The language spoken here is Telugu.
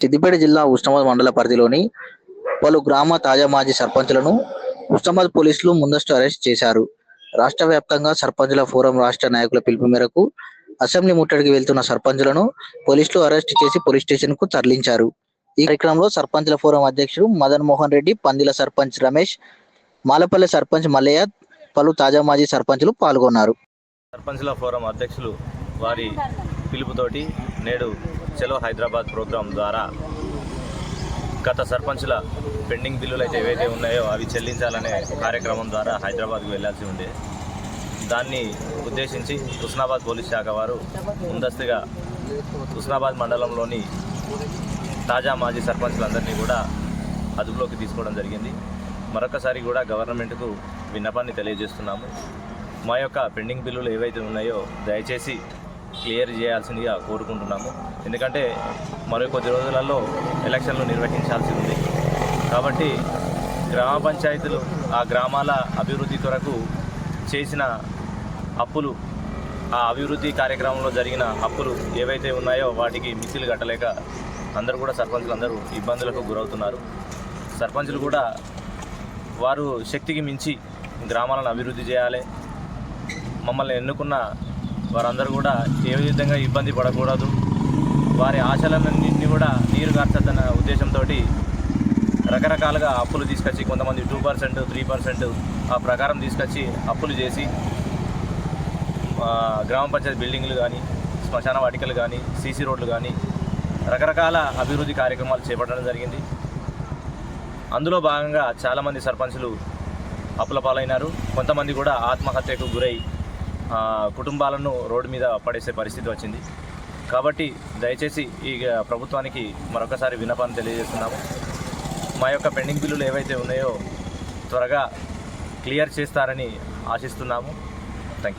సిద్దిపేట జిల్లా ఉస్మాబాద్ మండల పరిధిలోని పలు గ్రామ తాజా మాజీ సర్పంచులను ఉస్మాబాద్ పోలీసులు ముందస్తు అరెస్ట్ చేశారు. రాష్ట్ర వ్యాప్తంగా సర్పంచుల ఫోరం రాష్ట్ర నాయకుల పిలుపు మేరకు అసెంబ్లీ ముట్టడికి వెళ్తున్న సర్పంచులను పోలీసులు అరెస్ట్ చేసి పోలీస్ స్టేషన్కు తరలించారు. ఈ కార్యక్రమంలో సర్పంచుల ఫోరం అధ్యక్షుడు మదన్ మోహన్ రెడ్డి పందిల సర్పంచ్ రమేష్ మాలపల్లె సర్పంచ్ మల్లయ్య పలు తాజా మాజీ సర్పంచులు పాల్గొన్నారు. సర్పంచుల ఫోరం అధ్యక్షులు వారి పిలుపుతోటి నేడు సెలవు హైదరాబాద్ ప్రోగ్రాం ద్వారా గత సర్పంచుల పెండింగ్ బిల్లులు అయితే ఏవైతే ఉన్నాయో అవి చెల్లించాలనే కార్యక్రమం ద్వారా హైదరాబాద్కు వెళ్ళాల్సి ఉండే దాన్ని ఉద్దేశించి హుస్నాబాద్ పోలీస్ శాఖ వారు ముందస్తుగా హుస్నాబాద్ మండలంలోని తాజా మాజీ సర్పంచ్లందరినీ కూడా అదుపులోకి తీసుకోవడం జరిగింది. మరొకసారి కూడా గవర్నమెంట్కు విన్నపాన్ని తెలియజేస్తున్నాము. మా యొక్క పెండింగ్ బిల్లులు ఏవైతే ఉన్నాయో దయచేసి క్లియర్ చేయాల్సిందిగా కోరుకుంటున్నాము. ఎందుకంటే మరో కొద్ది రోజులలో ఎలక్షన్లు నిర్వహించాల్సి ఉంది కాబట్టి గ్రామ పంచాయతీలు ఆ గ్రామాల అభివృద్ధి కొరకు చేసిన అప్పులు ఆ అభివృద్ధి కార్యక్రమంలో జరిగిన అప్పులు ఏవైతే ఉన్నాయో వాటికి మిసిలు కట్టలేక అందరూ కూడా సర్పంచులు అందరూ ఇబ్బందులకు గురవుతున్నారు. సర్పంచులు కూడా వారు శక్తికి మించి గ్రామాలను అభివృద్ధి చేయాలి. మమ్మల్ని ఎన్నుకున్న వారందరూ కూడా ఏ విధంగా ఇబ్బంది పడకూడదు. వారి ఆశలన్నింటినీ కూడా నీరు కార్చద్దన్న ఉద్దేశంతో రకరకాలుగా అప్పులు తీసుకొచ్చి కొంతమంది టూ పర్సెంట్ త్రీ పర్సెంట్ ఆ ప్రకారం తీసుకొచ్చి అప్పులు చేసి గ్రామ పంచాయతీ బిల్డింగ్లు కానీ శ్మశాన వాటికలు కానీ సీసీ రోడ్లు కానీ రకరకాల అభివృద్ధి కార్యక్రమాలు చేపట్టడం జరిగింది. అందులో భాగంగా చాలామంది సర్పంచులు అప్పుల పాలైనారు. కొంతమంది కూడా ఆత్మహత్యకు గురై కుటుంబాలను రోడ్డు మీద పడేసే పరిస్థితి వచ్చింది. కాబట్టి దయచేసి ఈ ప్రభుత్వానికి మరొకసారి విన్నపాన్ని తెలియజేస్తున్నాము. మా యొక్క పెండింగ్ బిల్లులు ఏవైతే ఉన్నాయో త్వరగా క్లియర్ చేస్తారని ఆశిస్తున్నాము. Thank you